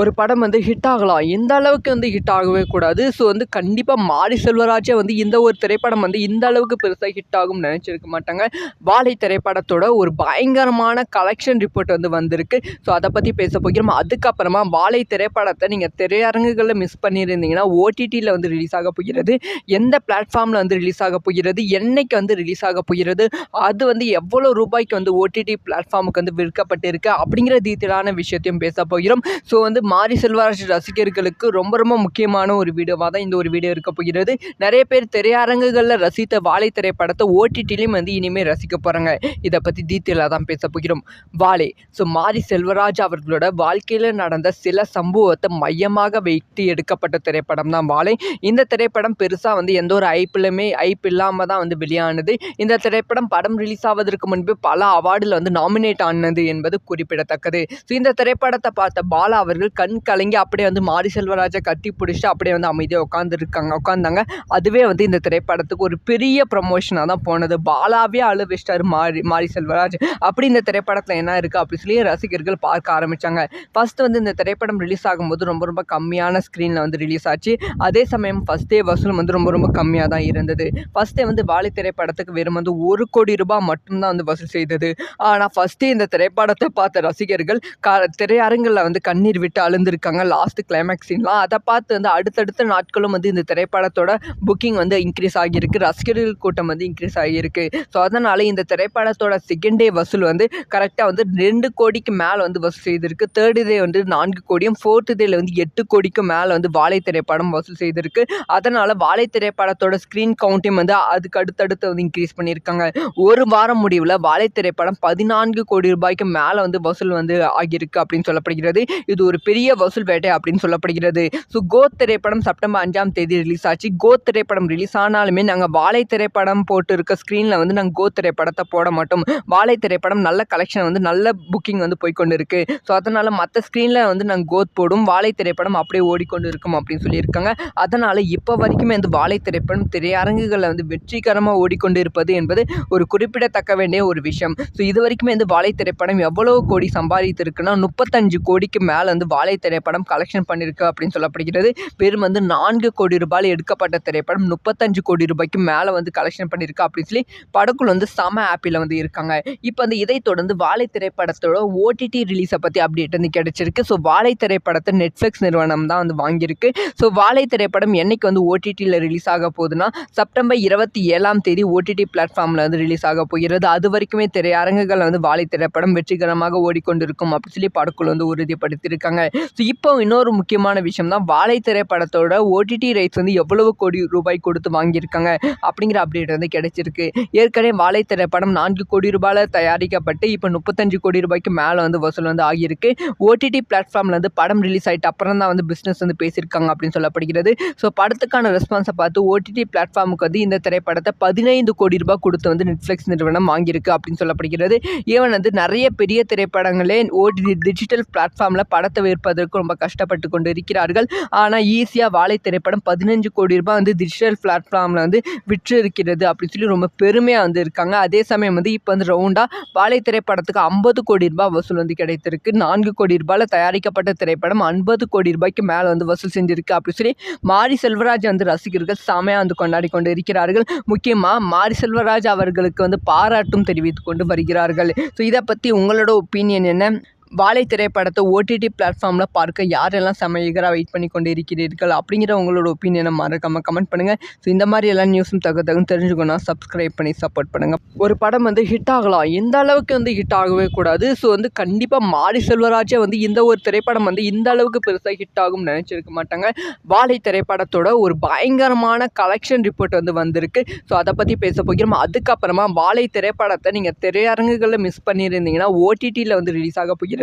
ஒரு படம் வந்து ஹிட் ஆகலாம். இந்த அளவுக்கு வந்து ஹிட் ஆகவே கூடாது. ஸோ வந்து கண்டிப்பாக மாரி செல்வராஜே வந்து இந்த ஒரு திரைப்படம் வந்து இந்த அளவுக்கு பெருசாக ஹிட் ஆகும்னு நினச்சிருக்க மாட்டாங்க. வாழை திரைப்படத்தோட ஒரு பயங்கரமான கலெக்ஷன் ரிப்போர்ட் வந்து வந்திருக்கு. ஸோ அதை பற்றி பேச போகிறோம். அதுக்கப்புறமா வாழை திரைப்படத்தை நீங்கள் திரையரங்குகளில் மிஸ் பண்ணியிருந்தீங்கன்னா ஓடிடியில் வந்து ரிலீஸ் ஆக போகிறது. எந்த பிளாட்ஃபார்மில் வந்து ரிலீஸ் ஆக போகிறது? என்னைக்கு வந்து ரிலீஸ் ஆக போகிறது? அது வந்து எவ்வளோ ரூபாய்க்கு வந்து ஓடிடி பிளாட்ஃபார்முக்கு வந்து விற்கப்பட்டிருக்கு? அப்படிங்கிற டீட்டெயிலான விஷயத்தையும் பேச போகிறோம். ஸோ வந்து மாரி செல்வராஜ் ரசிகர்களுக்கு ரொம்ப ரொம்ப முக்கியமான ஒரு வீடியோவாக தான் இந்த ஒரு வீடியோ இருக்க போகிறது. நிறைய பேர் திரையரங்குகளில் ரசித்த வாழை திரைப்படத்தை ஓடிடிலையும் வந்து இனிமேல் ரசிக்க போகிறாங்க இதை பற்றி டீட்டெயிலாக தான் பேச போகிறோம். வாழை. ஸோ மாரி செல்வராஜ் அவர்களோட வாழ்க்கையில் நடந்த சில சம்பவத்தை மையமாக வைத்து எடுக்கப்பட்ட திரைப்படம் தான் வாழை. இந்த திரைப்படம் பெருசாக வந்து எந்த ஒரு ஐப்பிலுமே ஐப் இல்லாமல் தான் வந்து வெளியானது. இந்த திரைப்படம் படம் ரிலீஸ் ஆவதற்கு முன்பு பல அவார்டில் வந்து நாமினேட் ஆனது என்பது குறிப்பிடத்தக்கது. ஸோ இந்த திரைப்படத்தை பார்த்த பாலா அவர்கள் கண் கலங்கி அப்படியே வந்து மாரி செல்வராஜை கட்டி பிடிச்சிட்டு அப்படியே வந்து அமைதியாக உட்காந்துருக்காங்க உட்காந்தாங்க அதுவே வந்து இந்த திரைப்படத்துக்கு ஒரு பெரிய ப்ரமோஷனாக தான் போனது. பாலாவே அழுவிச்சிட்டாரு மாரி மாரி செல்வராஜ். அப்படி இந்த திரைப்படத்தில் என்ன இருக்குது அப்படி சொல்லி ரசிகர்கள் பார்க்க ஆரம்பித்தாங்க ஃபஸ்ட்டு வந்து இந்த திரைப்படம் ரிலீஸ் ஆகும்போது ரொம்ப ரொம்ப கம்மியான ஸ்க்ரீனில் வந்து ரிலீஸ் ஆச்சு. அதே சமயம் ஃபஸ்ட் டே வசூல் வந்து ரொம்ப ரொம்ப கம்மியாக தான் இருந்தது. ஃபஸ்ட் டே வந்து வாலி திரைப்படத்துக்கு வெறும் வந்து ஒரு கோடி ரூபாய் மட்டும்தான் வந்து வசூல் செய்தது. ஆனால் ஃபஸ்ட்டே இந்த திரைப்படத்தை பார்த்த ரசிகர்கள் க திரையரங்கில் வந்து கண்ணீர் விட்டு அழுந்திருக்காங்க. லாஸ்ட் கிளைமேக்ஸ் சீன்லாம் அதை பார்த்து வந்து அடுத்தடுத்த நாட்களும் வந்து இந்த திரைப்படத்தோட புக்கிங் வந்து இன்க்ரீஸ் ஆகியிருக்கு. ரசிகர்கள் கூட்டம் வந்து இன்க்ரீஸ் ஆகியிருக்கு. ஸோ அதனால் இந்த திரைப்படத்தோட செகண்ட் டே வசூல் வந்து கரெக்டாக வந்து ரெண்டு கோடிக்கு மேலே வந்து வசூல் செய்திருக்கு. தேர்டு டே வந்து நான்கு கோடியும் ஃபோர்த்து டேல வந்து எட்டு கோடிக்கும் மேலே வந்து வாழை திரைப்படம் வசூல் செய்திருக்கு. அதனால் வாழை திரைப்படத்தோட ஸ்க்ரீன் கவுண்ட்டையும் வந்து அதுக்கு அடுத்தடுத்து வந்து இன்க்ரீஸ் பண்ணியிருக்காங்க. ஒரு வாரம் முடிவில் வாழை திரைப்படம் பதினான்கு கோடி ரூபாய்க்கு மேலே வந்து வசூல் வந்து ஆகியிருக்கு அப்படின்னு சொல்லப்படுகிறது. இது ஒரு பெரிய வசூல் வேட்டை அப்படின்னு சொல்லப்படுகிறது. ஸோ கோத் திரைப்படம் செப்டம்பர் அஞ்சாம் தேதி ரிலீஸ் ஆச்சு. கோத் திரைப்படம் ரிலீஸ் ஆனாலுமே நாங்கள் வாழை திரைப்படம் போட்டு இருக்க ஸ்க்ரீனில் வந்து நாங்கள் கோத் திரைப்படத்தை போட மாட்டோம். வாழை திரைப்படம் நல்ல கலெக்ஷன் வந்து நல்ல புக்கிங் வந்து போய்க்கொண்டு இருக்கு ஸோ அதனால் மற்ற ஸ்க்ரீனில் வந்து நாங்கள் கோத் போடும் வாழை திரைப்படம் அப்படியே ஓடிக்கொண்டு இருக்கும் அப்படின்னு சொல்லியிருக்காங்க. அதனால் இப்போ வரைக்குமே அந்த வாழை திரைப்படம் திரையரங்குகளில் வந்து வெற்றிகரமாக ஓடிக்கொண்டு இருப்பது என்பது ஒரு குறிப்பிடத்தக்க வேண்டிய ஒரு விஷயம். ஸோ இது வரைக்குமே வந்து வாழை திரைப்படம் எவ்வளோ கோடி சம்பாதித்திருக்குன்னா முப்பத்தஞ்சு கோடிக்கு மேலே வந்து வாழை திரைப்படம் கலெக்ஷன் பண்ணியிருக்கு அப்படின்னு சொல்லப்படுகிறது. வெறும் வந்து நான்கு கோடி ரூபாயில் எடுக்கப்பட்ட திரைப்படம். முப்பத்தஞ்சு கோடி ரூபாய்க்கு மேலே வந்து கலெக்ஷன் பண்ணியிருக்கு அப்படின்னு சொல்லி படக்குள் வந்து செம ஆப்பில் வந்து இருக்காங்க. இப்போ வந்து இதை தொடர்ந்து வாழை திரைப்படத்தோட ஓடிடி ரிலீஸை பற்றி அப்டேட் வந்து கிடச்சிருக்கு. ஸோ வாழை திரைப்படத்தை நெட்ஃப்ளிக்ஸ் நிறுவனம் தான் வந்து வாங்கியிருக்கு. ஸோ வாழை திரைப்படம் என்றைக்கு வந்து ஓடிடியில் ரிலீஸ் ஆக போகுதுன்னா செப்டம்பர் இருபத்தி ஏழாம் தேதி ஓடிடி பிளாட்ஃபார்மில் வந்து ரிலீஸ் ஆக போகிறது. அது வரைக்குமே திரையரங்குகள் வந்து வாழை திரைப்படம் வெற்றிகரமாக ஓடிக்கொண்டிருக்கும் அப்படின்னு சொல்லி படக்குள் வந்து உறுதிப்படுத்தியிருக்காங்க. ஸோ இப்போ இன்னொரு முக்கியமான விஷயம் தான் வாழை திரைப்படத்தோட ஓடிடி ரைட்ஸ் வந்து எவ்வளவு கோடி ரூபாய் கொடுத்து வாங்கியிருக்காங்க அப்படிங்கிற அப்டேட் வந்து கிடைச்சிருக்கு. ஏற்கனவே வாழை திரைப்படம் நான்கு கோடி ரூபாயில் தயாரிக்கப்பட்டு இப்போ முப்பத்தஞ்சு கோடி ரூபாய்க்கு மேலே வந்து வசூல் வந்து ஆகியிருக்கு. ஓடிடி பிளாட்ஃபார்மில் வந்து படம் ரிலீஸ் ஆகிட்டு அப்புறம் தான் வந்து பிஸ்னஸ் வந்து பேசியிருக்காங்க அப்படின்னு சொல்லப்படுகிறது. ஸோ படத்துக்கான ரெஸ்பான்ஸை பார்த்து ஓடிடி பிளாட்ஃபார்முக்கு வந்து இந்த திரைப்படத்தை பதினைந்து கோடி ரூபாய் கொடுத்து வந்து நெட்ஃப்ளிக்ஸ் நிறுவனம் வாங்கியிருக்கு அப்படின்னு சொல்லப்படுகிறது. ஈவன் வந்து நிறைய பெரிய திரைப்படங்களே ஓடிடி டிஜிட்டல் பிளாட்ஃபார்மில் படத்தை விற்பதற்கு ரொம்ப கஷ்டப்பட்டு கொண்டு இருக்கிறார்கள் ஆனால் ஈஸியாக வாழை திரைப்படம் பதினஞ்சு கோடி ரூபாய் வந்து டிஜிட்டல் பிளாட்ஃபார்மில் வந்து விற்று இருக்கிறது அப்படின்னு சொல்லி ரொம்ப பெருமையாக வந்து இருக்காங்க. அதே சமயம் வந்து இப்போ வந்து ரவுண்டாக வாழை திரைப்படத்துக்கு ஐம்பது கோடி ரூபாய் வசூல் வந்து கிடைத்திருக்கு. நான்கு கோடி ரூபாயில் தயாரிக்கப்பட்ட திரைப்படம் ஐம்பது கோடி ரூபாய்க்கு மேலே வந்து வசூல் செஞ்சிருக்கு அப்படின்னு சொல்லி மாரி செல்வராஜ் வந்து ரசிகர்கள் செமையாக வந்து கொண்டாடி கொண்டு இருக்கிறார்கள் முக்கியமாக மாரி செல்வராஜ் அவர்களுக்கு வந்து பாராட்டும் தெரிவித்து கொண்டு வருகிறார்கள். ஸோ இதை பற்றி உங்களோட ஒப்பீனியன் என்ன? வாழை திரைப்படத்தை ஓடிடி பிளாட்ஃபார்மில் பார்க்க யாரெல்லாம் செம ஈகராக வெயிட் பண்ணி கொண்டு இருக்கிறீர்கள் அப்படிங்கிற உங்களோட ஒப்பீனியனை மறக்காமல் கமெண்ட் பண்ணுங்கள் ஸோ இந்த மாதிரி எல்லா நியூஸும் தகு தகுன்னு தெரிஞ்சுக்கணும் சப்ஸ்கிரைப் பண்ணி சப்போர்ட் பண்ணுங்கள் ஒரு படம் வந்து ஹிட் ஆகலாம். எந்த அளவுக்கு வந்து ஹிட் ஆகவே கூடாது. ஸோ வந்து கண்டிப்பாக மாரி செல்வராஜே வந்து இந்த ஒரு திரைப்படம் வந்து இந்த அளவுக்கு பெருசாக ஹிட் ஆகும்னு நினச்சிருக்க மாட்டாங்க. வாழை திரைப்படத்தோட ஒரு பயங்கரமான கலெக்ஷன் ரிப்போர்ட் வந்து வந்திருக்கு. ஸோ அதை பற்றி பேச போகிறோம். அதுக்கப்புறமா வாழை திரைப்படத்தை நீங்கள் திரையரங்குகளில் மிஸ் பண்ணியிருந்தீங்கன்னா ஓடிடியில் வந்து ரிலீஸ் ஆக போகிறது.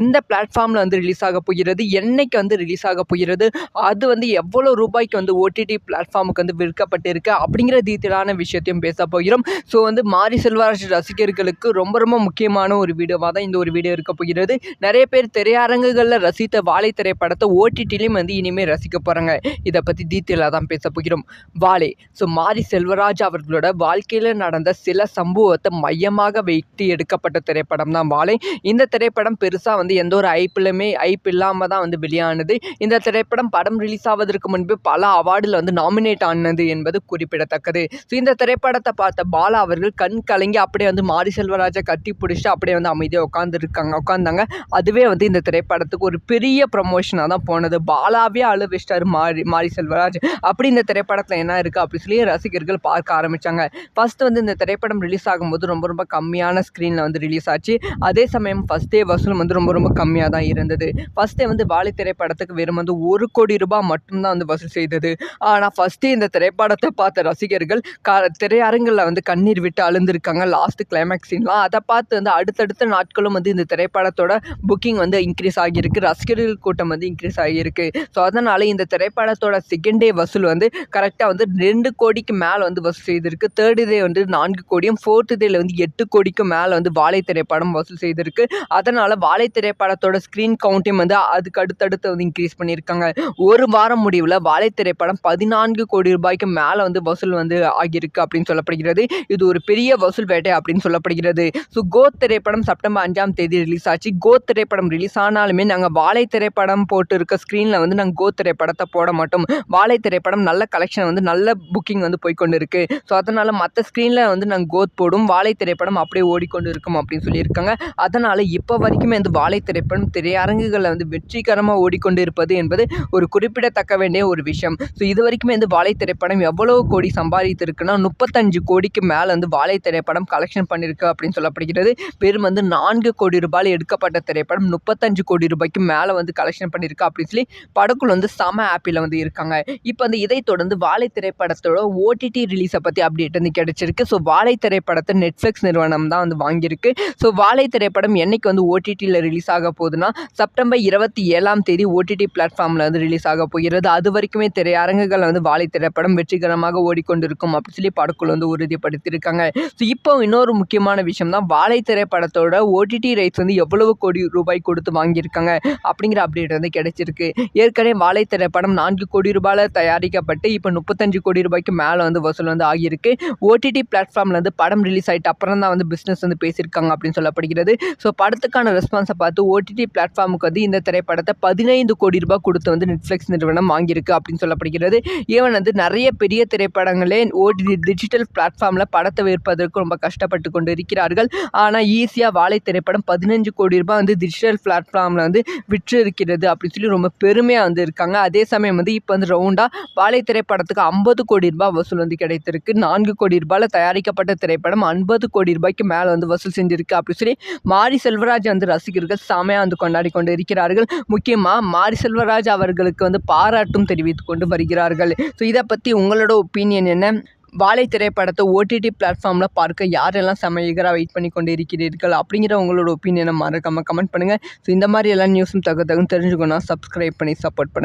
எந்த பிளாட்ஃபார்மில் வந்து ரிலீஸ் ஆக போகிறது என்னைக்கு வந்து ரிலீஸ் ஆக போகிறது அது வந்து எவ்வளோ ரூபாய்க்கு வந்து ஓடிடி பிளாட்ஃபார்முக்கு வந்து விற்கப்பட்டிருக்கு அப்படிங்கிற டீட்டெயிலான விஷயத்தையும் பேச போகிறோம். ஸோ வந்து மாரி செல்வராஜ் ரசிகர்களுக்கு ரொம்ப ரொம்ப முக்கியமான ஒரு வீடியோவாக தான் இந்த ஒரு வீடியோ இருக்க போகிறது. நிறைய பேர் திரையரங்குகளில் ரசித்த வாழை திரைப்படத்தை ஓடிடிலையும் வந்து இனிமேல் ரசிக்க போகிறாங்க இதை பற்றி டீட்டெயிலாக தான் பேச போகிறோம். வாழை. ஸோ மாரி செல்வராஜ் அவர்களோட வாழ்க்கையில் நடந்த சில சம்பவத்தை மையமாக வைத்து எடுக்கப்பட்ட திரைப்படம் தான் வாழை. இந்த திரைப்படம் திரைப்படம் பெருசாக வந்து எந்த ஒரு ஐப்பிலுமே ஐப் இல்லாமல் தான் வந்து வெளியானது. இந்த திரைப்படம் படம் ரிலீஸ் ஆவதற்கு முன்பு பல அவார்டில் வந்து நாமினேட் ஆனது என்பது குறிப்பிடத்தக்கது. ஸோ இந்த திரைப்படத்தை பார்த்த பாலா அவர்கள் கண் கலங்கி அப்படியே வந்து மாரி செல்வராஜை கட்டி பிடிச்சிட்டு அப்படியே வந்து அமைதியாக உட்காந்துருக்காங்க உட்காந்தாங்க அதுவே வந்து இந்த திரைப்படத்துக்கு ஒரு பெரிய ப்ரமோஷனாக தான் போனது. பாலாவே அழுவிச்சிட்டார் மாரி மாரி செல்வராஜ். அப்படி இந்த திரைப்படத்தில் என்ன இருக்குது அப்படி சொல்லி ரசிகர்கள் பார்க்க ஆரம்பித்தாங்க ஃபர்ஸ்ட் வந்து இந்த திரைப்படம் ரிலீஸ் ஆகும்போது ரொம்ப ரொம்ப கம்மியான ஸ்க்ரீனில் வந்து ரிலீஸ் ஆச்சு. அதே சமயம் ஃபஸ்ட் டே வசூல் வந்து ரொம்ப ரொம்ப கம்மியாக தான் இருந்தது ஃபஸ்ட்டே வந்து வாலி திரைப்படத்துக்கு வெறும் வந்து ஒரு கோடி ரூபாய் மட்டும்தான் வந்து வசூல் செய்தது. ஆனால் ஃபஸ்ட்டே இந்த திரைப்படத்தை பார்த்த ரசிகர்கள் க திரையரங்கில் வந்து கண்ணீர் விட்டு அழுந்திருக்காங்க. லாஸ்ட் கிளைமேக்ஸ் சீன்லாம் அதை பார்த்து வந்து அடுத்தடுத்த நாட்களும் வந்து இந்த திரைப்படத்தோட புக்கிங் வந்து இன்க்ரீஸ் ஆகியிருக்கு. ரசிகர்கள் கூட்டம் வந்து இன்க்ரீஸ் ஆகியிருக்கு. ஸோ அதனால் இந்த திரைப்படத்தோட செகண்ட் டே வசூல் வந்து கரெக்டாக வந்து ரெண்டு கோடிக்கு மேலே வந்து வசூல் செய்திருக்கு. தேர்டு டே வந்து நான்கு கோடியும் ஃபோர்த்து டேல வந்து எட்டு கோடிக்கும் மேலே வந்து வாழை திரைப்படம் வசூல் செய்திருக்கு. அதனால் வாழை திரைப்படத்தோட ஸ்க்ரீன் கவுண்ட்டையும் வந்து அதுக்கு அடுத்தடுத்து வந்து இன்க்ரீஸ் பண்ணியிருக்காங்க. ஒரு வாரம் முடிவில் வாழை திரைப்படம் பதினான்கு கோடி ரூபாய்க்கு மேலே வந்து வசூல் வந்து ஆகியிருக்கு அப்படின்னு சொல்லப்படுகிறது. இது ஒரு பெரிய வசூல் வேட்டை அப்படின்னு சொல்லப்படுகிறது. ஸோ கோத் திரைப்படம் செப்டம்பர் அஞ்சாம் தேதி ரிலீஸ் ஆச்சு. கோத் திரைப்படம் ரிலீஸ் ஆனாலுமே நாங்கள் வாழை திரைப்படம் போட்டு இருக்க ஸ்க்ரீனில் வந்து நாங்கள் கோ திரைப்படத்தை போட மாட்டோம். வாழை திரைப்படம் நல்ல கலெக்ஷன் வந்து நல்ல புக்கிங் வந்து போய்கொண்டு இருக்கு ஸோ அதனால் மற்ற ஸ்க்ரீனில் வந்து நாங்கள் கோத் போடும். வாழை திரைப்படம் அப்படியே ஓடிக்கொண்டு இருக்கும் அப்படின்னு சொல்லியிருக்காங்க. அதனால் இப்போ வரைக்குமே வந்து வாழை திரைப்படம் திரையரங்குகளில் வந்து வெற்றிகரமாக ஓடிக்கொண்டு இருப்பது என்பது ஒரு குறிப்பிடத்தக்க வேண்டிய ஒரு விஷயம். ஸோ இது வரைக்குமே வந்து வாழை திரைப்படம் எவ்வளோ கோடி சம்பாதித்திருக்குன்னா முப்பத்தஞ்சு கோடிக்கு மேலே வந்து வாழை திரைப்படம் கலெக்ஷன் பண்ணியிருக்கு அப்படின்னு சொல்லப்படுகிறது. வெறும் வந்து நான்கு கோடி ரூபாயில் எடுக்கப்பட்ட திரைப்படம் முப்பத்தஞ்சு கோடி ரூபாய்க்கு மேலே வந்து கலெக்ஷன் பண்ணியிருக்கு அப்படின்னு சொல்லி படக்குள் வந்து செம ஆப்பில் வந்து இருக்காங்க. இப்போ வந்து இதை தொடர்ந்து வாழை திரைப்படத்தோட ஓடிடி ரிலீஸை பற்றி அப்டேட் வந்து கிடைச்சிருக்கு. ஸோ வாழை திரைப்படத்தை நெட்ஃப்ளிக்ஸ் நிறுவனம் தான் வந்து வாங்கியிருக்கு. ஸோ வாழை திரைப்படம் என்னைக்கு வந்து ஓடி ஓடிடியில் ரிலீஸ் ஆக போகுதுன்னா செப்டம்பர் இருபத்தி ஏழாம் தேதி ஓடிடி பிளாட்ஃபார்மில் வந்து ரிலீஸ் ஆக போகிறது. அது வரைக்குமே திரையரங்குகள் வந்து வாழை திரைப்படம் வெற்றிகரமாக ஓடிக்கொண்டிருக்கும் அப்படின்னு சொல்லி படக்குழு வந்து உறுதிப்படுத்தியிருக்காங்க. ஸோ இப்போ இன்னொரு முக்கியமான விஷயம் தான் வாழை திரைப்படத்தோட ஓடிடி ரைட்ஸ் வந்து எவ்வளவு கோடி ரூபாய் கொடுத்து வாங்கியிருக்காங்க அப்படிங்கிற அப்டேட் வந்து கிடைச்சிருக்கு. ஏற்கனவே வாழை திரைப்படம் நான்கு கோடி ரூபாயில் தயாரிக்கப்பட்டு இப்போ முப்பத்தஞ்சு கோடி ரூபாய்க்கு மேலே வந்து வசூல் வந்து ஆகியிருக்கு. ஓடிடி பிளாட்ஃபார்மில் வந்து படம் ரிலீஸ் ஆகிட்டு அப்புறம் தான் வந்து பிஸ்னஸ் வந்து பேசியிருக்காங்க அப்படின்னு சொல்லப்படுகிறது. ஸோ படத்துக்கான ரெஸ்பான்ஸை பார்த்து ஓடிடி பிளாட்ஃபார்முக்கு வந்து இந்த திரைப்படத்தை பதினைந்து கோடி ரூபாய் கொடுத்து வந்து நெட்ஃப்ளிக்ஸ் நிறுவனம் வாங்கியிருக்கு அப்படின்னு சொல்லப்படுகிறது. ஈவன் வந்து நிறைய பெரிய திரைப்படங்களே ஓடிடி டிஜிட்டல் பிளாட்ஃபார்மில் படத்தை விற்பதற்கு ரொம்ப கஷ்டப்பட்டு கொண்டு இருக்கிறார்கள். ஆனால் ஈஸியாக வாழை திரைப்படம் பதினஞ்சு கோடி ரூபாய் வந்து டிஜிட்டல் பிளாட்ஃபார்மில் வந்து விற்று இருக்கிறது அப்படின்னு சொல்லி ரொம்ப பெருமையாக வந்து இருக்காங்க. அதே சமயம் வந்து இப்போ வந்து ரவுண்டாக வாழை திரைப்படத்துக்கு ஐம்பது கோடி ரூபாய் வசூல் வந்து கிடைத்திருக்கு. நான்கு கோடி ரூபாயில் தயாரிக்கப்பட்ட திரைப்படம் ஐம்பது கோடி ரூபாய்க்கு மேலே வந்து வசூல் செஞ்சிருக்கு அப்படின்னு சொல்லி மாரி செல்வராஜ் வந்து ரசிகர்கள் செமையாக வந்து கொண்டாடி கொண்டு இருக்கிறார்கள் முக்கியமாக மாரி செல்வராஜ் அவர்களுக்கு வந்து பாராட்டும் தெரிவித்து கொண்டு வருகிறார்கள். ஸோ இதை பற்றி உங்களோட ஒப்பீனியன் என்ன? வாழை திரைப்படத்தை ஓடிடி பிளாட்ஃபார்மில் பார்க்க யாரெல்லாம் செம வெயிட் பண்ணி கொண்டு இருக்கிறீர்கள் அப்படிங்கிற உங்களோட ஒப்பீனியனை மறக்காமல் கமெண்ட் பண்ணுங்கள் ஸோ இந்த மாதிரி எல்லா நியூஸும் தகு தகுன்னு தெரிஞ்சுக்கணும் சப்ஸ்கிரைப் பண்ணி சப்போர்ட் பண்ணுங்கள்